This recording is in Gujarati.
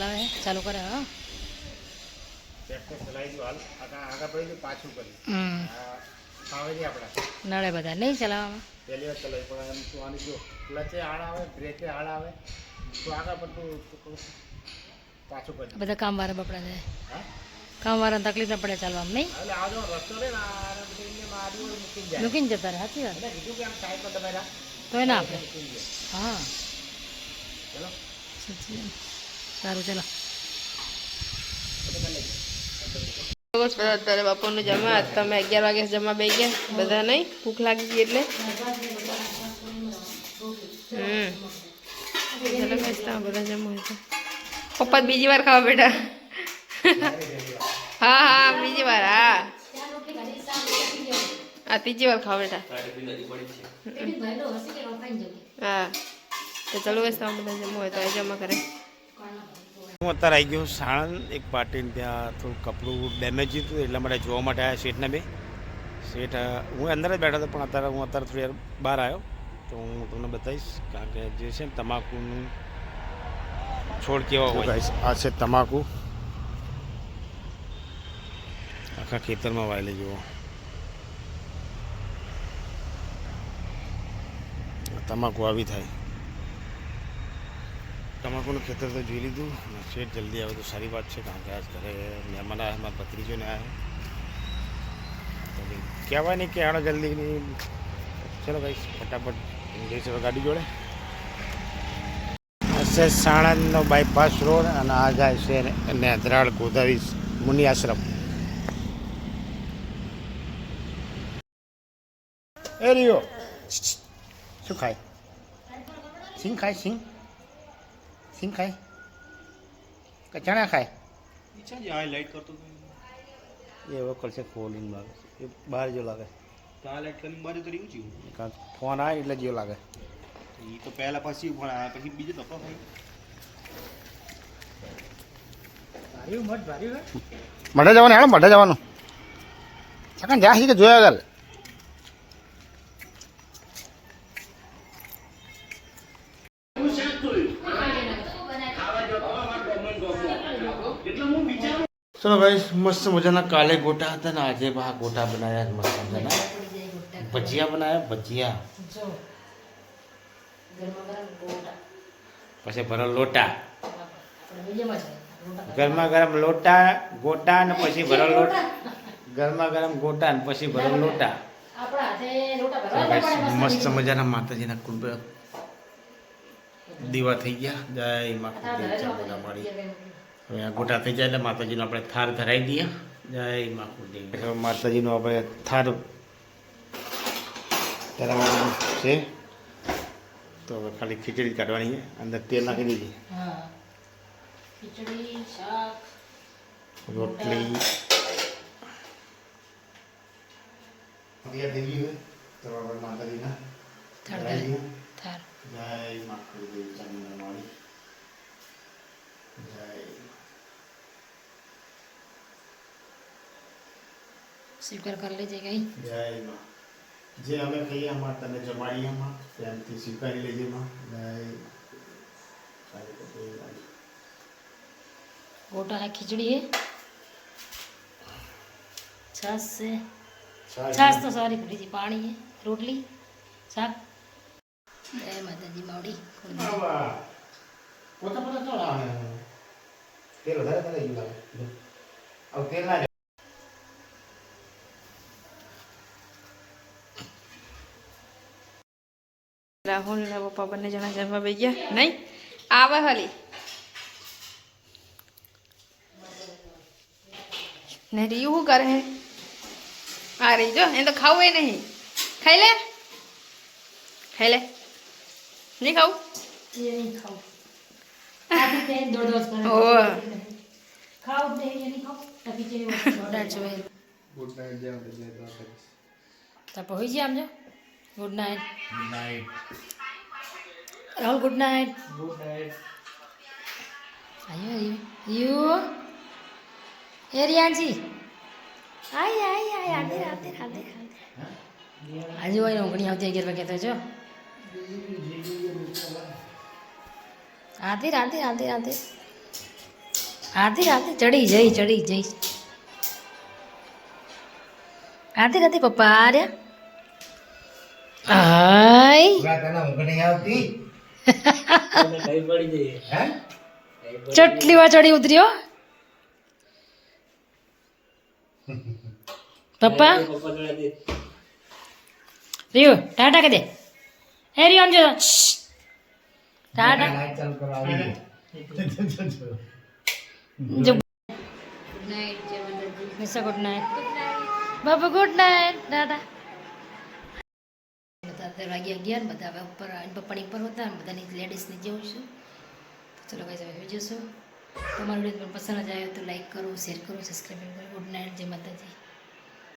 લાવે, ચાલુ કરે, હા. નડે બધા, નહીં ચલાવવામાં? પહેલી વાર ચલાવી પણ એમ તું આની જો ક્લચે આડ આવે બ્રેકે આડ આવે તો આગળ પડતું પાછું કરી બધા કામવાળા બપડા જાય. હા કામવાળાને તકલીફ ન પડે ચાલવામાં, નહીં? એટલે આજો રસ્તો રે ને મૂકીને જતા રહે, સાચી વાત. કીધું કે આમ સાઈડમાં તમે રાખ તોય ના આપણે હા. ચલો સાચી. સારું ચલો. બસ બધા અત્યારે બપોરનું જમા તમે અગિયાર વાગે જમા બે ગયા બધા નહીં? ભૂખ લાગી ગઈ એટલે? હમ. બધા જમવા હોય પપ્પા બીજી વાર ખાવા બેટા હા હા બીજી વાર હા. હા ત્રીજી વાર ખાવા બેટા હા. તો ચાલો વેસ્તા બધા જમવું હોય તો જમા કરે હું અત્યારે આવી ગયો સાણંદ એક પાર્ટીને ત્યાં થોડું કપડું ડેમેજ હતું એટલા માટે જોવા માટે આવ્યા શેઠને બે. શેઠ હું અંદર જ બેઠો હતો પણ અત્યારે હું અત્યારે થોડી વાર બહાર આવ્યો તો હું તમને બતાવીશ કારણ કે જે છે ને તમાકુનું છોડ કેવા હોય. આ છે તમાકુ. આખા ખેતરમાં વાયેલી જુઓ. તમાકુ આવી થાય. તમાકુનું ખેતર તો જોઈ લીધું. અને શેઠ જલ્દી આવે તો સારી વાત છે. કારણ કે આજ ઘરે મહેમાન આવ્યા મારા ભત્રીજોને આવ્યા. તો કહેવાય નહીં કે આણો જલ્દી નહીં ચલો ભાઈ, ફટાફટ જઈશ ગાડી જોડે. હશે સાણંદનો બાયપાસ રોડ અને આ જાય છે નેધરાળ ગોદાવી મુનિ આશ્રમ એ રહ્યો. શું ખાય? સિંહ ખાય, સિંગ? સિંગ ખાય? કે ચણા ખાય? ઈચ્છા જે આ લાઈટ કરતો તો. એ હવે કરશે ખોલીને લાગે એ બહાર જેવો લાગે તો આ લાઈટ કરીને બાજુ તો રહ્યું છું ફોન આવે એટલે જેવો લાગે. એ તો પહેલા પછી પણ આ પછી બીજું ધક્કો થાય મઢે જવાનું હેડો મઢે જવાનું. સકન જા કે જોયા આગળ ચલો ભાઈ મસ્ત મજાના કાલે ગોટા હતા ને આજે બા ગોટા બનાવ્યા મસ્ત મજાના. ભજીયા બનાવ્યા ભજીયા. પછી ભરો લોટા. ગરમા ગરમ લોટા. ગોટા ને પછી ભરો લોટા. ગરમા ગરમ ગોટા ને પછી ભરો લોટા. મસ્ત મજાના માતાજીના કુંડ. દીવા થઈ ગયા. જય મા બધા માળી હવે આ ગોટા થઈ જાય એટલે માતાજીનો આપણે થાર ધરાવી દઈએ. જય મા કુળદેવી હવે માતાજીનો આપણે થાર ધરાવવાનો છે. તો હવે ખાલી ખીચડી કાઢવાની છે. અંદર તેલ નાખી દીધી. હા ખીચડી શાક રોટલી તૈયાર થઈ ગયું છે તો આપણે માતાજીના થાળ ધરાવી દઈએ. થાર. જય મા કુળદેવી સ્વીકાર કરી લેજે કઈ જય માં જે અમે કહીએ એમાં તને જમાડીએ એમાં પ્રેમથી સ્વીકારી લેજે માં જય સારી પટેલ વાળી. ગોટા है खिचड़ी है छाछ से સારી. छाछ तो सॉरी खड़ी थी पानी है रोटली શાક જય માતાજી માવડી આવા. પોતા પોતા ચાલો આવે. તેલ વધારે કરે એવું લાગે જો. હવે તેલ ના રાહુલ ને પપ્પા બંને જણા જમવા બે ગયા. નહીં? આવે હાલી. ને રીયું શું કરે? હે આ રહી જો એને તો ખાવું એ નહીં. ખાઈ લે. ખાઈ લે. નહીં ખાવું? ઓ ગુડ નાઇટ દ્વારકાધીશ. તો પહોંચી આમ જો. Good night good night Rahul good night good night આયો યુ એ રિયાજી આય આય આય આદે આદે આદે આજે હોય ઊંઘણી આવતી અગિયાર વાગે તો જો આધી આદે આદે આદે આધી રાતે ચડી જઈ ચડી જઈ આધી રાતે પપ્પા આર્યા હાય તને ઊંઘ નહીં આવતી હે ચટલી વાર ચડી ઉતર્યો પપ્પા રિયો ટાટા કે દે હે રિયો આમ જો શ્શ. ટાટા લાઈટ ચાલુ કરવા આવી ગઈ. જો મિસ્ટર ગુડ નાઇટ બાબુ ગુડ નાઇટ ટાટા બધા વાગે અગિયાર, બધા હવે ઉપર, પપ્પાની ઉપર હતા બધાની લેડીઝની જેવું છું. તો ચલો ભાઈ હવે જઈશું તમારો વીડિયો તમને પસંદ જ આવ્યો તો લાઈક કરો શેર કરો સબસ્ક્રાઈબ કરો. ગુડ નાઇટ જય માતાજી.